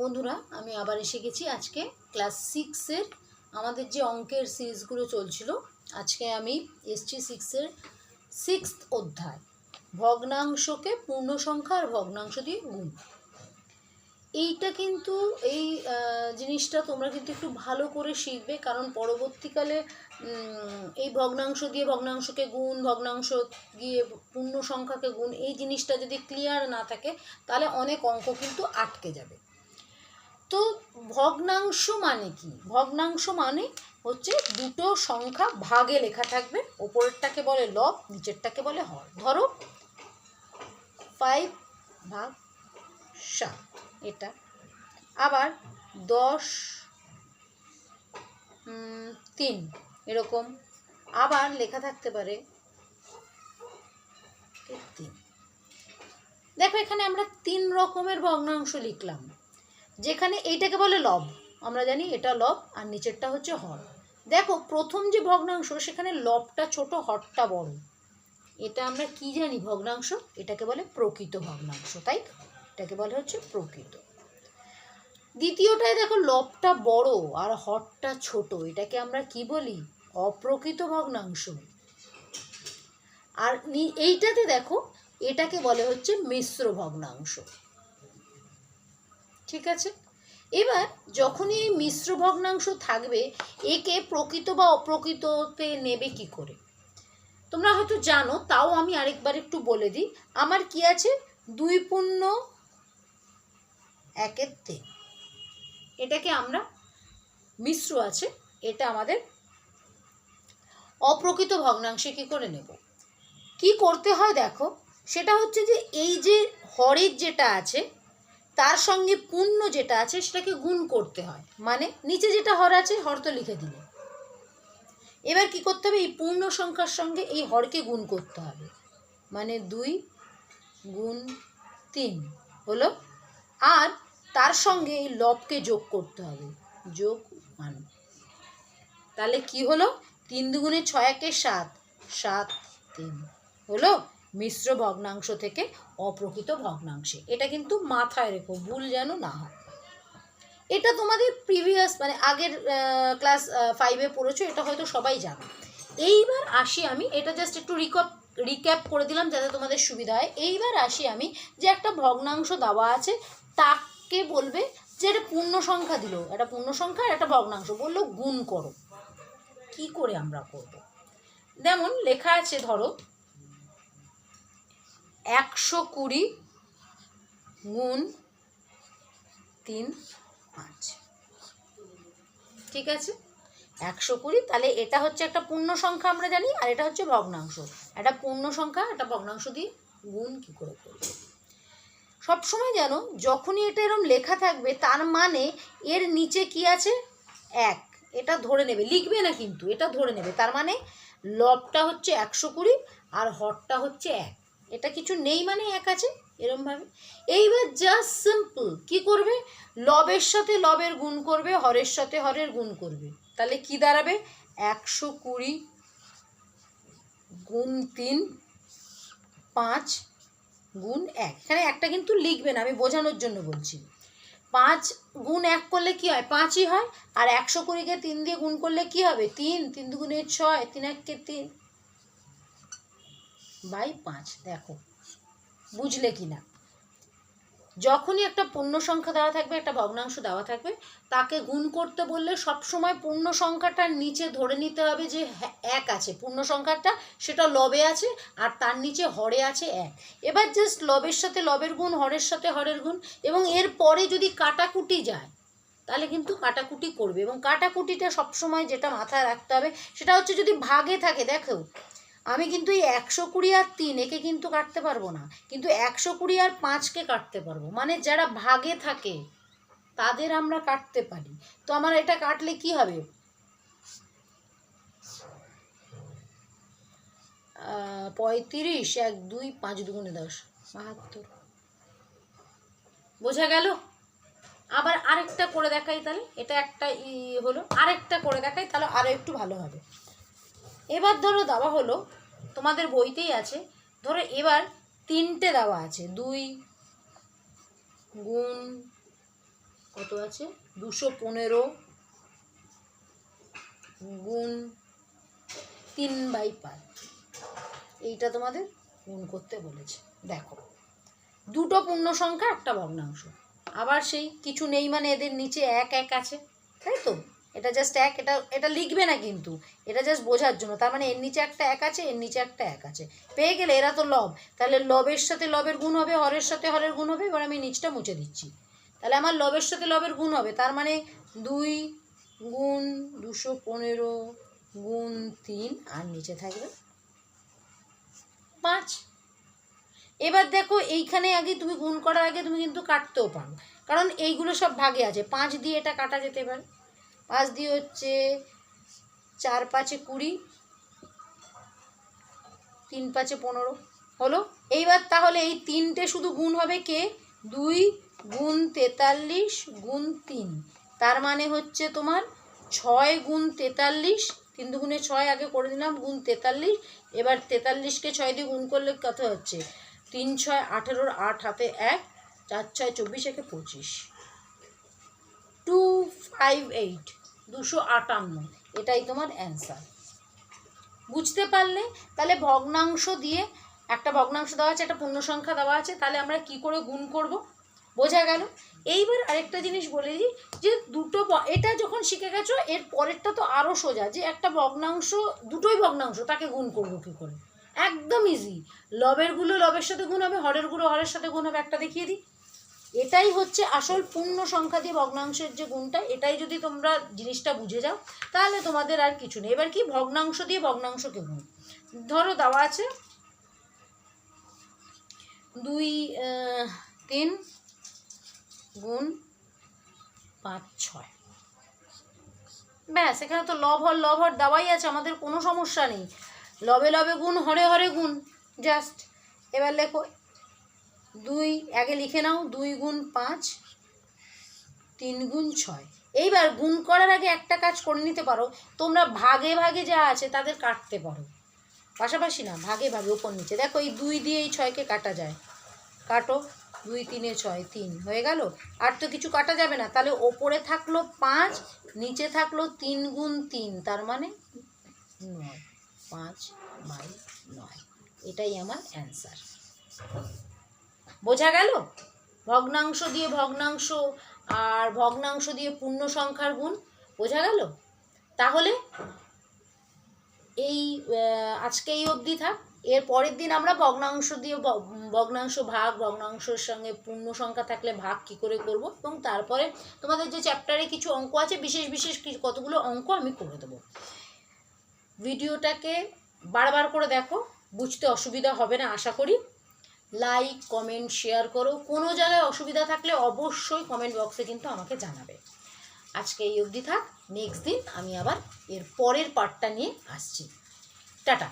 বন্ধুরা, আমি আবার এসে গেছি আজকে ক্লাস সিক্সের আমাদের যে অঙ্কের সিরিজগুলো চলছিল। আজকে আমি এসছি সিক্সের সিক্স অধ্যায়, ভগ্নাংশকে পূর্ণ সংখ্যা আর ভগ্নাংশ দিয়ে গুণ। এইটা কিন্তু এই জিনিসটা তোমরা কিন্তু একটু ভালো করে শিখবে, কারণ পরবর্তীকালে এই ভগ্নাংশ দিয়ে ভগ্নাংশকে গুণ, ভগ্নাংশ দিয়ে পূর্ণ সংখ্যাকে গুণ, এই জিনিসটা যদি ক্লিয়ার না থাকে, তাহলে অনেক অঙ্ক কিন্তু আটকে যাবে। তো ভগ্নাংশ মানে কি? ভগ্নাংশ মানে হচ্ছে দুটো সংখ্যা ভাগে লেখা থাকবে। ওপরেরটাকে বলে লব, নিচেরটাকে বলে হর। ধরো ফাইভ ভাগ সাত, এটা। আবার দশ তিন, এরকম। আবার লেখা থাকতে পারে তিন। দেখো এখানে আমরা তিন রকমের ভগ্নাংশ লিখলাম। যেখানে এইটাকে বলে লব। আমরা জানি এটা লব আর নিচেরটা হচ্ছে হর। দেখো, প্রথম যে ভগ্নাংশ, সেখানে লবটা ছোট, হরটা বড়। এটা আমরা কি জানি ভগ্নাংশ? এটাকে বলে প্রকৃত ভগ্নাংশ, তাই এটাকে বলে হচ্ছে প্রকৃত। দ্বিতীয়টায় দেখো, লবটা বড় আর হরটা ছোট। এটাকে আমরা কি বলি? অপ্রকৃত ভগ্নাংশ। আর এইটাতে দেখো, এটাকে বলে হচ্ছে মিশ্র ভগ্নাংশ। ঠিক আছে? এবার যখনই এই মিশ্র ভগ্নাংশ থাকবে, একে প্রকৃত বা অপ্রকৃততে নেবে কি করে? তোমরা হয়তো জানো, তাও আমি আরেকবার একটু বলে দিই, আমার কি আছে? দুই পূর্ণ একের তিন। এটাকে আমরা মিশ্র আছে, এটা আমাদের অপ্রকৃত ভগ্নাংশে কি করে নেব? কি করতে হয় দেখো, সেটা হচ্ছে যে এই যে হরের যেটা আছে তার সঙ্গে পূর্ণ যেটা আছে সেটাকে গুণ করতে হয়। মানে নিচে যেটা হর আছে, হর তো লিখে দিলে। এবার কি করতে হবে? এই পূর্ণ সংখ্যার সঙ্গে এই হরকে গুণ করতে হবে। মানে দুই গুণ তিন হলো আর তার সঙ্গে এই লবকে যোগ করতে হবে। যোগ ওয়ান তাহলে কি হলো? তিন দুগুণে ছয় একে সাত। সাত তিন হলো মিশ্র ভগ্নাংশ থেকে অপ্রকৃত ভগ্নাংশে। এটা কিন্তু মাথায় রেখো, ভুল যেন না হয়। এটা তোমাদের প্রিভিয়াস মানে আগের ক্লাস ফাইভে পড়েছো, এটা হয়তো সবাই জানো। এইবার আসি আমি, এটা জাস্ট একটু রিকপ রিক্যাপ করে দিলাম যাতে তোমাদের সুবিধা হয়। এইবার আসি আমি যে একটা ভগ্নাংশ দেওয়া আছে, তাকে বলবে যে এটা পূর্ণ সংখ্যা দিল। একটা পূর্ণ সংখ্যা আর একটা ভগ্নাংশ। বলল, গুণ করো। কি করে আমরা করব? যেমন লেখা আছে, ধরো একশো কুড়ি গুণ তিন পাঁচ। ঠিক আছে? একশো কুড়ি, তাহলে এটা হচ্ছে একটা পূর্ণ সংখ্যা আমরা জানি, আর এটা হচ্ছে ভগ্নাংশ। একটা পূর্ণ সংখ্যা, একটা ভগ্নাংশ দিয়ে গুণ কি করে করবে? সবসময় যেন যখনই এটা এরম লেখা থাকবে, তার মানে এর নিচে কি আছে? এক। এটা ধরে নেবে। লিখবে না কিন্তু, এটা ধরে নেবে। তার মানে লবটা হচ্ছে একশো কুড়ি আর হরটা হচ্ছে এক। এটা কিছু নেই মানে এক আছে, এরমভাবে। এইবার জাস্ট সিম্পল কি করবে? লবের সাথে লবের গুণ করবে, হরের সাথে হরের গুণ করবে। তাহলে কি দাঁড়াবে? একশো কুড়ি গুণ তিন, পাঁচ গুণ এক। এখানে একটা কিন্তু লিখবে না, আমি বোঝানোর জন্য বলছি। পাঁচ গুণ এক করলে কি হয়? পাঁচই হয়, আর একশো কুড়িকে তিন দিয়ে গুণ করলে কি হবে? তিন তিন দুগুণে ছয়, তিন এককে তিন। বাই পাঁচ, দেখো। বুঝলে কি না যখনই একটা পূর্ণ সংখ্যা দেওয়া থাকবে, একটা ভগ্নাংশ দেওয়া থাকবে, তাকে গুণ করতে বললে সবসময় পূর্ণ সংখ্যাটার নিচে ধরে নিতে হবে যে এক আছে। পূর্ণ সংখ্যাটা সেটা লবে আছে আর তার নিচে হরে আছে এক। এবার জাস্ট লবের সাথে লবের গুণ, হরের সাথে হরের গুণ এবং এর পরে যদি কাটাকুটি যায়, তাহলে কিন্তু কাটাকুটি করবে এবং কাটাকুটিটা সবসময় যেটা মাথায় রাখতে হবে সেটা হচ্ছে যদি ভাগে থাকে, দেখো আমি কিন্তু এই একশো কুড়ি আর তিন একে কিন্তু কাটতে পারব না। কিন্তু একশো কুড়ি আর পাঁচকে কাটতে পারব। মানে যারা ভাগে থাকে, তাদের আমরা কাটতে পারি। তো আমার এটা কাটলে কি হবে? পঁয়ত্রিশ, এক, দুই, পাঁচ দুগুণে দশ, বাহাত্তর। বোঝা গেল? আবার আরেকটা করে দেখাই তাহলে। এটা একটা ই হলো, আরেকটা করে দেখাই, তাহলে আরও একটু ভালো হবে। এবার ধরো দেওয়া হলো, তোমাদের বইতেই আছে, ধরো এবার তিনটে দেওয়া আছে, দুই গুণ কত আছে? দুশো পনেরো গুণ তিন বাই পাঁচ। এইটা তোমাদের গুণ করতে বলেছে। দেখো, দুটো পূর্ণ সংখ্যা, একটা ভগ্নাংশ। আবার সেই কিছু নেই মানে এদের নিচে এক এক আছে, তাই তো? এটা জাস্ট এক, এটা এটা লিখবে না কিন্তু। এটা জাস্ট বোঝার জন্য। তার মানে এর নিচে একটা এক আছে, এর নিচে একটা এক আছে। পেয়ে গেলে এরা তো লব। তাহলে লবের সাথে লবের গুণ হবে, হরের সাথে হরের গুণ হবে, এবার আমি নিচটা মুছে দিচ্ছি। তাহলে আমার লবের সাথে লবের গুণ হবে। তার মানে দুই গুণ দুশো পনেরো গুণ তিন, আর নিচে থাকবে পাঁচ। এবার দেখো এইখানে আগে তুমি গুণ করার আগে তুমি কিন্তু কাটতেও পারো। কারণ এইগুলো সব ভাগে আছে। পাঁচ দিয়ে এটা কাটা যেতে পারে। পাঁচ দিয়ে হচ্ছে চার পাঁচে কুড়ি, তিন পাঁচে পনেরো। হলো? এইবার তাহলে এই তিনটে শুধু গুণ হবে কে? দুই গুণ তেতাল্লিশ গুণ তিন। তার মানে হচ্ছে তোমার ছয় গুণ তেতাল্লিশ, তিন দুগুণে ছয় আগে করে দিলাম গুণ তেতাল্লিশ। এবার তেতাল্লিশকে ছয় দিয়ে গুণ করলে কত হচ্ছে? তিন ছয় আঠেরোর আট হাতে এক, চার ছয় চব্বিশ একে পঁচিশ। Two five eight. দুশো আটান্ন। এটাই তোমার অ্যান্সার বুঝতে পারলে? তাহলে ভগ্নাংশ দিয়ে একটা ভগ্নাংশ দেওয়া আছে, একটা পূর্ণ সংখ্যা দেওয়া আছে, তাহলে আমরা কি করে গুণ করব? বোঝা গেল? এইবার আরেকটা জিনিস বলে দিই যে দুটো এটা যখন শিখে গেছো, এর পরেরটা তো আরও সোজা, যে একটা ভগ্নাংশ, দুটোই ভগ্নাংশ, তাকে গুণ করব কী করে? একদম ইজি লবের লবেরগুলো লবের সাথে গুণ হবে হরেরগুলো হরের সাথে গুণ হবে, একটা দেখিয়ে দিই। এটাই হচ্ছে আসল পূর্ণ সংখ্যা দিয়ে ভগ্নাংশের যে গুণটা, এটাই যদি তোমরা জিনিসটা বুঝে যাও, তাহলে তোমাদের আর কিছু নেই। এবার কি? ভগ্নাংশ দিয়ে ভগ্নাংশকে গুণ। ধরো দেওয়া আছে দুই তিন গুণ পাঁচ, ছয়। ব্যাস, এখানে তো লব হর লব হর দেওয়াই আছে, আমাদের কোনো সমস্যা নেই। লবে লবে গুণ, হরে হরে গুণ জাস্ট এবার লেখো দুই, আগে লিখে নাও, দুই গুণ পাঁচ, তিন গুণ ছয়। এইবার গুণ করার আগে একটা কাজ করে নিতে পারো, তোমরা ভাগে ভাগে যা আছে তাদের কাটতে পারো। পাশাপাশি না, ভাগে ভাগে, উপর নিচে। দেখো, এই দুই দিয়ে এই ছয়কে কাটা যায়। কাটো, দুই, তিনে ছয়, তিন, হয়ে গেল? আর তো কিছু কাটা যাবে না। তাহলে ওপরে থাকল পাঁচ, নিচে থাকল তিন গুণ তিন, তার মানে নয়। পাঁচ বাই নয়। এটাই আমার অ্যান্সার বোঝা গেল? ভগ্নাংশ দিয়ে ভগ্নাংশ আর ভগ্নাংশ দিয়ে পূর্ণ সংখ্যার গুণ, বোঝা গেল? তাহলে এই আজকে এই অবধি থাক। এর পরের দিন আমরা ভগ্নাংশ দিয়ে ভগ্নাংশ ভাগ, ভগ্নাংশের সঙ্গে পূর্ণ সংখ্যা থাকলে ভাগ কি করে করব? এবং তারপরে তোমাদের যে চ্যাপ্টারে কিছু অঙ্ক আছে, বিশেষ বিশেষ কতগুলো অঙ্ক আমি করে দেবো। ভিডিওটাকে বারবার করে দেখো, বুঝতে অসুবিধা হবে না, আশা করি। লাইক কমেন্ট শেয়ার করো। কোনো জায়গায় অসুবিধা থাকলে অবশ্যই কমেন্ট বক্সে কিন্তু আমাকে জানাবে। আজকে এই অবধি থাক। নেক্সট দিন আমি আবার এর পরের পার্টটা নিয়ে আসছি। টাটা।